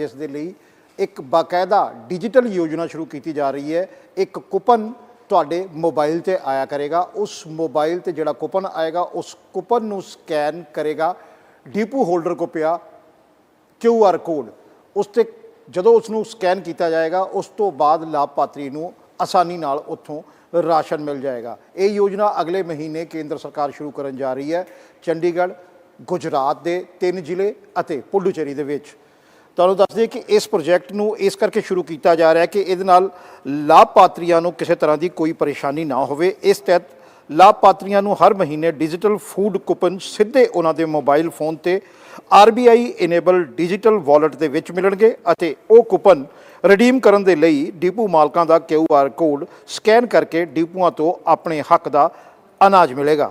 ਜਿਸ ਦੇ ਲਈ ਇੱਕ ਬਾਕਾਇਦਾ ਡਿਜੀਟਲ ਯੋਜਨਾ ਸ਼ੁਰੂ ਕੀਤੀ ਜਾ ਰਹੀ ਹੈ। ਇੱਕ ਕੂਪਨ ਤੁਹਾਡੇ ਮੋਬਾਈਲ ਤੇ ਆਇਆ ਕਰੇਗਾ। ਉਸ ਮੋਬਾਈਲ ਤੇ ਜਿਹੜਾ ਕੂਪਨ ਆਏਗਾ, ਉਸ ਕੂਪਨ ਨੂੰ ਸਕੈਨ ਕਰੇਗਾ। ਡੀਪੂ ਹੋਲਡਰ ਕੋ ਪਿਆ ਕਿਊ ਆਰ ਕੋਡ। ਉਸ ਤੇ ਜਦੋਂ ਉਸ ਨੂੰ ਸਕੈਨ ਕੀਤਾ ਜਾਏਗਾ, ਉਸ ਤੋਂ ਬਾਅਦ ਲਾਭਪਾਤਰੀ ਨੂੰ ਆਸਾਨੀ ਨਾਲ ਉੱਥੋਂ ਰਾਸ਼ਨ ਮਿਲ ਜਾਏਗਾ। ਇਹ ਯੋਜਨਾ ਅਗਲੇ ਮਹੀਨੇ ਕੇਂਦਰ ਸਰਕਾਰ ਸ਼ੁਰੂ ਕਰਨ ਜਾ ਰਹੀ ਹੈ। ਚੰਡੀਗੜ੍ਹ, ਗੁਜਰਾਤ ਦੇ ਤਿੰਨ ਜ਼ਿਲ੍ਹੇ ਅਤੇ ਪੁਡੂਚੇਰੀ ਦੇ ਵਿੱਚ। ਤੁਹਾਨੂੰ ਦੱਸ ਦਈਏ ਕਿ ਇਸ ਪ੍ਰੋਜੈਕਟ ਨੂੰ ਇਸ ਕਰਕੇ ਸ਼ੁਰੂ ਕੀਤਾ ਜਾ ਰਿਹਾ ਹੈ ਕਿ ਇਹਦੇ ਨਾਲ ਲਾਭਪਾਤਰੀਆਂ ਨੂੰ ਕਿਸੇ ਤਰ੍ਹਾਂ ਦੀ ਕੋਈ ਪਰੇਸ਼ਾਨੀ ਨਾ ਹੋਵੇ। ਇਸ ਤਹਿਤ ਲਾਭਪਾਤਰੀਆਂ ਨੂੰ ਹਰ ਮਹੀਨੇ ਡਿਜੀਟਲ ਫੂਡ ਕੂਪਨ ਸਿੱਧੇ ਉਹਨਾਂ ਦੇ ਮੋਬਾਈਲ ਫੋਨ ਤੇ RBI ਇਨੇਬਲ ਡਿਜੀਟਲ ਵਾਲਟ ਦੇ ਵਿੱਚ ਮਿਲਣਗੇ ਅਤੇ ਉਹ ਕੂਪਨ ਰਿਡੀਮ ਕਰਨ ਦੇ ਲਈ ਡਿਪੂ ਮਾਲਕਾਂ ਦਾ QR ਕੋਡ ਸਕੈਨ ਕਰਕੇ ਡਿਪੂਆਂ ਤੋਂ ਆਪਣੇ ਹੱਕ ਦਾ ਅਨਾਜ ਮਿਲੇਗਾ।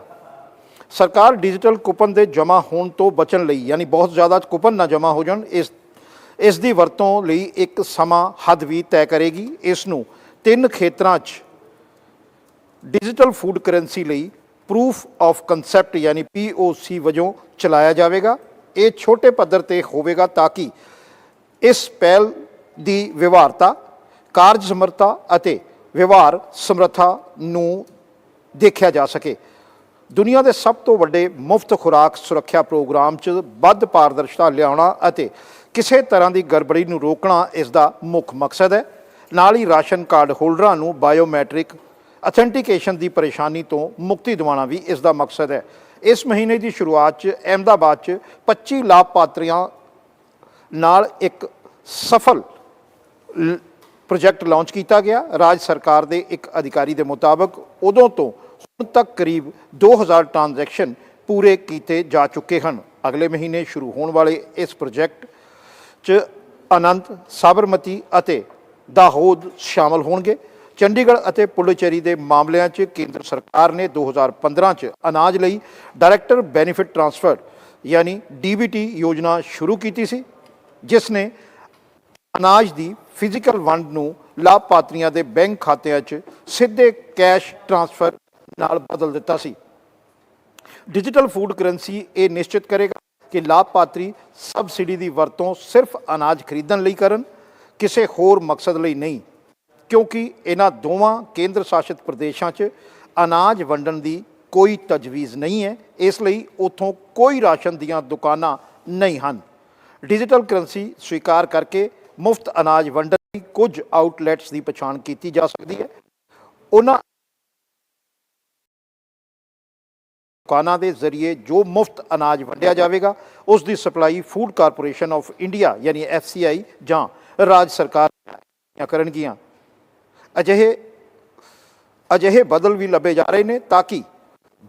ਸਰਕਾਰ ਡਿਜੀਟਲ ਕੂਪਨ ਦੇ ਜਮ੍ਹਾਂ ਹੋਣ ਤੋਂ ਬਚਣ ਲਈ, ਯਾਨੀ ਬਹੁਤ ਜ਼ਿਆਦਾ ਕੂਪਨ ਨਾ ਜਮ੍ਹਾਂ ਹੋ ਜਾਣ, ਇਸ ਇਸ ਦੀ ਵਰਤੋਂ ਲਈ ਇੱਕ ਸਮਾਂ ਹੱਦ ਵੀ ਤੈਅ ਕਰੇਗੀ। ਇਸ ਨੂੰ ਤਿੰਨ ਖੇਤਰਾਂ 'ਚ ਡਿਜੀਟਲ ਫੂਡ ਕਰੰਸੀ ਲਈ ਪ੍ਰੂਫ ਆਫ ਕਨਸੈਪਟ ਯਾਨੀ POC ਵਜੋਂ ਚਲਾਇਆ ਜਾਵੇਗਾ। ਇਹ ਛੋਟੇ ਪੱਧਰ ਤੇ ਹੋਵੇਗਾ ਤਾਂ ਕਿ ਇਸ ਪਹਿਲ ਦੀ ਵਿਵਹਾਰਤਾ ਕਾਰਜ ਸਮਰੱਥਾ ਅਤੇ ਵਿਵਹਾਰ ਸਮਰੱਥਾ ਨੂੰ ਦੇਖਿਆ ਜਾ ਸਕੇ। ਦੁਨੀਆ ਦੇ ਸਭ ਤੋਂ ਵੱਡੇ ਮੁਫਤ ਖੁਰਾਕ ਸੁਰੱਖਿਆ ਪ੍ਰੋਗਰਾਮ 'ਚ ਵੱਧ ਪਾਰਦਰਸ਼ਤਾ ਲਿਆਉਣਾ ਅਤੇ ਕਿਸੇ ਤਰ੍ਹਾਂ ਦੀ ਗੜਬੜੀ ਨੂੰ ਰੋਕਣਾ ਇਸ ਦਾ ਮੁੱਖ ਮਕਸਦ ਹੈ। ਨਾਲ ਹੀ ਰਾਸ਼ਨ ਕਾਰਡ ਹੋਲਡਰਾਂ ਨੂੰ ਬਾਇਓਮੈਟ੍ਰਿਕ ਅਥੈਂਟੀਕੇਸ਼ਨ ਦੀ ਪਰੇਸ਼ਾਨੀ ਤੋਂ ਮੁਕਤੀ ਦਿਵਾਉਣਾ ਵੀ ਇਸ ਦਾ ਮਕਸਦ ਹੈ। ਇਸ ਮਹੀਨੇ ਦੀ ਸ਼ੁਰੂਆਤ 'ਚ ਅਹਿਮਦਾਬਾਦ 'ਚ 25 ਲਾਭਪਾਤਰੀਆਂ ਨਾਲ ਇੱਕ ਸਫਲ ਪ੍ਰੋਜੈਕਟ ਲਾਂਚ ਕੀਤਾ ਗਿਆ। ਰਾਜ ਸਰਕਾਰ ਦੇ ਇੱਕ ਅਧਿਕਾਰੀ ਦੇ ਮੁਤਾਬਕ ਉਦੋਂ ਤੋਂ ਹੁਣ ਤੱਕ ਕਰੀਬ 2000 ਟ੍ਰਾਂਜੈਕਸ਼ਨ ਪੂਰੇ ਕੀਤੇ ਜਾ ਚੁੱਕੇ ਹਨ। ਅਗਲੇ ਮਹੀਨੇ ਸ਼ੁਰੂ ਹੋਣ ਵਾਲੇ ਇਸ ਪ੍ਰੋਜੈਕਟ 'ਚ ਅਨੰਤ, ਸਾਬਰਮਤੀ ਅਤੇ ਦਾਹੋਦ ਸ਼ਾਮਲ ਹੋਣਗੇ। ਚੰਡੀਗੜ੍ਹ ਅਤੇ ਪੁਡੁਚੇਰੀ ਦੇ ਮਾਮਲਿਆਂ 'ਚ ਕੇਂਦਰ ਸਰਕਾਰ ਨੇ 2015 'ਚ ਅਨਾਜ ਲਈ ਡਾਇਰੈਕਟਰ ਬੈਨੀਫਿਟ ਟ੍ਰਾਂਸਫਰ, ਯਾਨੀ DBT ਯੋਜਨਾ ਸ਼ੁਰੂ ਕੀਤੀ ਸੀ, ਜਿਸ ਨੇ ਅਨਾਜ ਦੀ ਫਿਜ਼ੀਕਲ ਵੰਡ ਨੂੰ ਲਾਭਪਾਤਰੀਆਂ ਦੇ ਬੈਂਕ ਖਾਤਿਆਂ 'ਚ ਸਿੱਧੇ ਕੈਸ਼ ਟ੍ਰਾਂਸਫਰ ਨਾਲ ਬਦਲ ਦਿੱਤਾ ਸੀ। ਡਿਜੀਟਲ ਫੂਡ ਕਰੰਸੀ ਇਹ ਨਿਸ਼ਚਿਤ ਕਰੇਗਾ। ਕਿ ਲਾਭਪਾਤਰੀ ਸਬਸਿਡੀ ਦੀ ਵਰਤੋਂ ਸਿਰਫ ਅਨਾਜ ਖਰੀਦਣ ਲਈ ਕਰਨ, ਕਿਸੇ ਹੋਰ ਮਕਸਦ ਲਈ ਨਹੀਂ, ਕਿਉਂਕਿ ਇਹਨਾਂ ਦੋਵਾਂ ਕੇਂਦਰ ਸ਼ਾਸਿਤ ਪ੍ਰਦੇਸ਼ਾਂ 'ਚ ਅਨਾਜ ਵੰਡਣ ਦੀ ਕੋਈ ਤਜਵੀਜ਼ ਨਹੀਂ ਹੈ, ਇਸ ਲਈ ਉਥੋਂ ਕੋਈ ਰਾਸ਼ਨ ਦੀਆਂ ਦੁਕਾਨਾਂ ਨਹੀਂ ਹਨ। ਡਿਜੀਟਲ ਕਰੰਸੀ ਸਵੀਕਾਰ ਕਰਕੇ ਮੁਫਤ ਅਨਾਜ ਵੰਡਣ ਲਈ ਕੁਝ ਆਊਟਲੈਟਸ ਦੀ ਪਛਾਣ ਕੀਤੀ ਜਾ ਸਕਦੀ ਹੈ। ਉਹਨਾਂ ਦੁਕਾਨਾਂ ਦੇ ਜ਼ਰੀਏ ਜੋ ਮੁਫਤ ਅਨਾਜ ਵੰਡਿਆ ਜਾਵੇਗਾ, ਉਸ ਦੀ supply food corporation of India, ਯਾਨੀ FCI ਜਾਂ ਰਾਜ ਸਰਕਾਰ ਕਰਨਗੀਆਂ। ਅਜਿਹੇ ਅਜਿਹੇ ਬਦਲ ਵੀ ਲੱਭੇ ਜਾ ਰਹੇ ਨੇ ਤਾਂ ਕਿ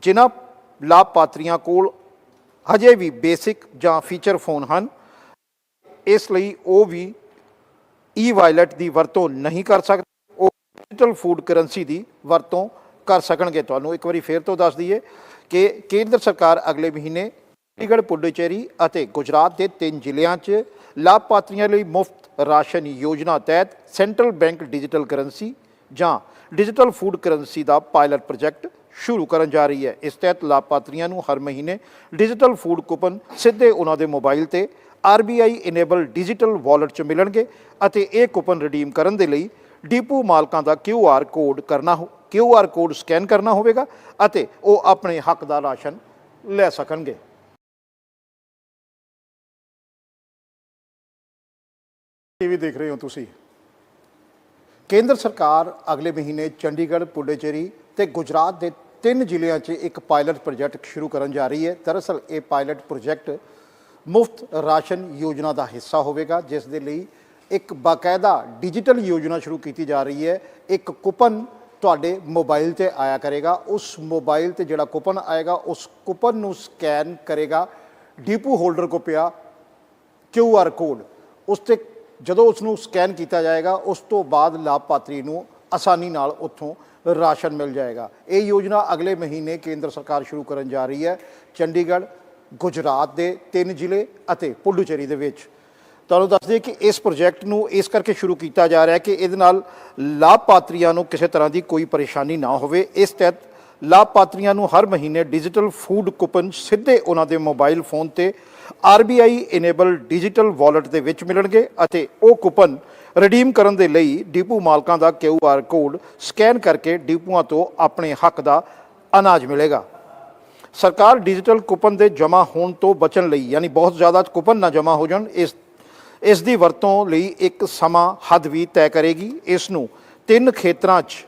ਜਿਨ੍ਹਾਂ ਲਾਭਪਾਤਰੀਆਂ ਕੋਲ ਹਜੇ ਵੀ ਬੇਸਿਕ ਜਾਂ ਫੀਚਰ ਫੋਨ ਹਨ, ਇਸ ਲਈ ਉਹ ਵੀ ਈ ਵਾਇਲਟ ਦੀ ਵਰਤੋਂ ਨਹੀਂ ਕਰ ਸਕਦੇ, ਉਹ ਡਿਜੀਟਲ ਫੂਡ ਕਰੰਸੀ ਦੀ ਵਰਤੋਂ ਕਰ ਸਕਣਗੇ। ਤੁਹਾਨੂੰ ਇੱਕ ਵਾਰੀ ਫੇਰ ਤੋਂ ਦੱਸ ਦਈਏ ਕਿ ਕੇਂਦਰ ਸਰਕਾਰ ਅਗਲੇ ਮਹੀਨੇ ਚੰਡੀਗੜ੍ਹ, ਪੁਡੁਚੇਰੀ ਅਤੇ ਗੁਜਰਾਤ ਦੇ ਤਿੰਨ ਜ਼ਿਲ੍ਹਿਆਂ 'ਚ ਲਾਭਪਾਤਰੀਆਂ ਲਈ ਮੁਫਤ ਰਾਸ਼ਨ ਯੋਜਨਾ ਤਹਿਤ ਸੈਂਟਰਲ ਬੈਂਕ ਡਿਜੀਟਲ ਕਰੰਸੀ ਜਾਂ ਡਿਜੀਟਲ ਫੂਡ ਕਰੰਸੀ ਦਾ ਪਾਇਲਟ ਪ੍ਰੋਜੈਕਟ ਸ਼ੁਰੂ ਕਰਨ ਜਾ ਰਹੀ ਹੈ। ਇਸ ਤਹਿਤ ਲਾਭਪਾਤਰੀਆਂ ਨੂੰ ਹਰ ਮਹੀਨੇ ਡਿਜੀਟਲ ਫੂਡ ਕੂਪਨ ਸਿੱਧੇ ਉਹਨਾਂ ਦੇ ਮੋਬਾਈਲ ਤੇ RBI ਇਨੇਬਲ ਡਿਜੀਟਲ ਵਾਲਟ 'ਚ ਮਿਲਣਗੇ ਅਤੇ ਇਹ ਕੂਪਨ ਰਿਡੀਮ ਕਰਨ ਦੇ ਲਈ ਡੀਪੂ ਮਾਲਕਾਂ ਦਾ QR ਕੋਡ ਕਰਨਾ ਕਿਊ ਆਰ ਕੋਡ ਸਕੈਨ ਕਰਨਾ ਹੋਵੇਗਾ ਅਤੇ ਉਹ ਆਪਣੇ ਹੱਕ ਦਾ ਰਾਸ਼ਨ ਲੈ ਸਕਣਗੇ। ਟੀਵੀ ਦੇਖ ਰਹੇ ਹੋ ਤੁਸੀਂ। ਕੇਂਦਰ ਸਰਕਾਰ ਅਗਲੇ ਮਹੀਨੇ ਚੰਡੀਗੜ੍ਹ, ਪੁਡੁਚੇਰੀ ਤੇ ਗੁਜਰਾਤ ਦੇ ਤਿੰਨ ਜ਼ਿਲ੍ਹਿਆਂ 'ਚ ਇੱਕ ਪਾਇਲਟ ਪ੍ਰੋਜੈਕਟ ਸ਼ੁਰੂ ਕਰਨ ਜਾ ਰਹੀ ਹੈ। ਦਰਅਸਲ, ਇਹ ਪਾਇਲਟ ਪ੍ਰੋਜੈਕਟ ਮੁਫਤ ਰਾਸ਼ਨ ਯੋਜਨਾ ਦਾ ਹਿੱਸਾ ਹੋਵੇਗਾ, ਜਿਸ ਦੇ ਲਈ ਇੱਕ ਬਾਕਾਇਦਾ ਡਿਜੀਟਲ ਯੋਜਨਾ ਸ਼ੁਰੂ ਕੀਤੀ ਜਾ ਰਹੀ ਹੈ। ਇੱਕ ਕੂਪਨ ਤੁਹਾਡੇ ਮੋਬਾਈਲ ਤੇ ਆਇਆ ਕਰੇਗਾ। ਉਸ ਮੋਬਾਈਲ ਤੇ ਜਿਹੜਾ ਕੂਪਨ ਆਏਗਾ, ਉਸ ਕੂਪਨ ਨੂੰ ਸਕੈਨ ਕਰੇਗਾ। ਡੀਪੂ ਹੋਲਡਰ ਕੋ ਪਿਆ ਕਿਊ ਆਰ ਕੋਡ। ਉਸ ਤੇ ਜਦੋਂ ਉਸ ਨੂੰ ਸਕੈਨ ਕੀਤਾ ਜਾਏਗਾ, ਉਸ ਤੋਂ ਬਾਅਦ ਲਾਭਪਾਤਰੀ ਨੂੰ ਆਸਾਨੀ ਨਾਲ ਉੱਥੋਂ ਰਾਸ਼ਨ ਮਿਲ ਜਾਏਗਾ। ਇਹ ਯੋਜਨਾ ਅਗਲੇ ਮਹੀਨੇ ਕੇਂਦਰ ਸਰਕਾਰ ਸ਼ੁਰੂ ਕਰਨ ਜਾ ਰਹੀ ਹੈ। ਚੰਡੀਗੜ੍ਹ, ਗੁਜਰਾਤ ਦੇ ਤਿੰਨ ਜ਼ਿਲ੍ਹੇ ਅਤੇ ਪੁਡੁਚੇਰੀ ਦੇ ਵਿੱਚ। ਤੁਹਾਨੂੰ ਦੱਸ ਦਈਏ ਕਿ ਇਸ ਪ੍ਰੋਜੈਕਟ ਨੂੰ ਇਸ ਕਰਕੇ ਸ਼ੁਰੂ ਕੀਤਾ ਜਾ ਰਿਹਾ ਹੈ ਕਿ ਇਹਦੇ ਨਾਲ ਲਾਭਪਾਤਰੀਆਂ ਨੂੰ ਕਿਸੇ ਤਰ੍ਹਾਂ ਦੀ ਕੋਈ ਪਰੇਸ਼ਾਨੀ ਨਾ ਹੋਵੇ। ਇਸ ਤਹਿਤ ਲਾਭਪਾਤਰੀਆਂ ਨੂੰ ਹਰ ਮਹੀਨੇ ਡਿਜੀਟਲ ਫੂਡ ਕੂਪਨ ਸਿੱਧੇ ਉਹਨਾਂ ਦੇ ਮੋਬਾਈਲ ਫੋਨ ਤੇ RBI ਇਨੇਬਲ ਡਿਜੀਟਲ ਵਾਲਟ ਦੇ ਵਿੱਚ ਮਿਲਣਗੇ ਅਤੇ ਉਹ ਕੂਪਨ ਰਿਡੀਮ ਕਰਨ ਦੇ ਲਈ ਡੀਪੂ ਮਾਲਕਾਂ ਦਾ QR ਕੋਡ ਸਕੈਨ ਕਰਕੇ ਡੀਪੂਆਂ ਤੋਂ ਆਪਣੇ ਹੱਕ ਦਾ ਅਨਾਜ ਮਿਲੇਗਾ। ਸਰਕਾਰ ਡਿਜੀਟਲ ਕੂਪਨ ਦੇ ਜਮ੍ਹਾਂ ਹੋਣ ਤੋਂ ਬਚਣ ਲਈ, ਯਾਨੀ ਬਹੁਤ ਜ਼ਿਆਦਾ ਕੂਪਨ ਨਾ ਜਮ੍ਹਾਂ ਹੋ ਜਾਣ, ਇਸ ਇਸ ਦੀ ਵਰਤੋਂ ਲਈ ਇੱਕ ਸਮਾਂ ਹੱਦ ਵੀ ਤੈਅ ਕਰੇਗੀ। ਇਸ ਨੂੰ ਤਿੰਨ ਖੇਤਰਾਂ 'ਚ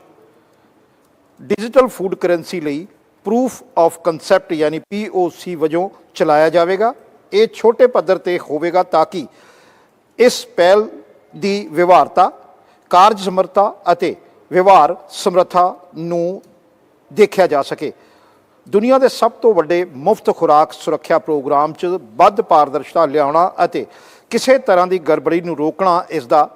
ਡਿਜੀਟਲ ਫੂਡ ਕਰੰਸੀ ਲਈ ਪ੍ਰੂਫ ਆਫ ਕੰਸੈਪਟ ਯਾਨੀ POC ਵਜੋਂ ਚਲਾਇਆ ਜਾਵੇਗਾ। ਇਹ ਛੋਟੇ ਪੱਧਰ ਤੇ ਹੋਵੇਗਾ ਤਾਂ ਕਿ ਇਸ ਪਹਿਲ ਦੀ ਵਿਵਹਾਰਤਾ ਕਾਰਜ ਸਮਰੱਥਾ ਅਤੇ ਵਿਵਹਾਰ ਸਮਰੱਥਾ ਨੂੰ ਦੇਖਿਆ ਜਾ ਸਕੇ। ਦੁਨੀਆ ਦੇ ਸਭ ਤੋਂ ਵੱਡੇ ਮੁਫਤ ਖੁਰਾਕ ਸੁਰੱਖਿਆ ਪ੍ਰੋਗਰਾਮ 'ਚ ਵੱਧ ਪਾਰਦਰਸ਼ਤਾ ਲਿਆਉਣਾ ਅਤੇ ਕਿਸੇ ਤਰ੍ਹਾਂ ਦੀ ਗੜਬੜੀ ਨੂੰ ਰੋਕਣਾ ਇਸ ਦਾ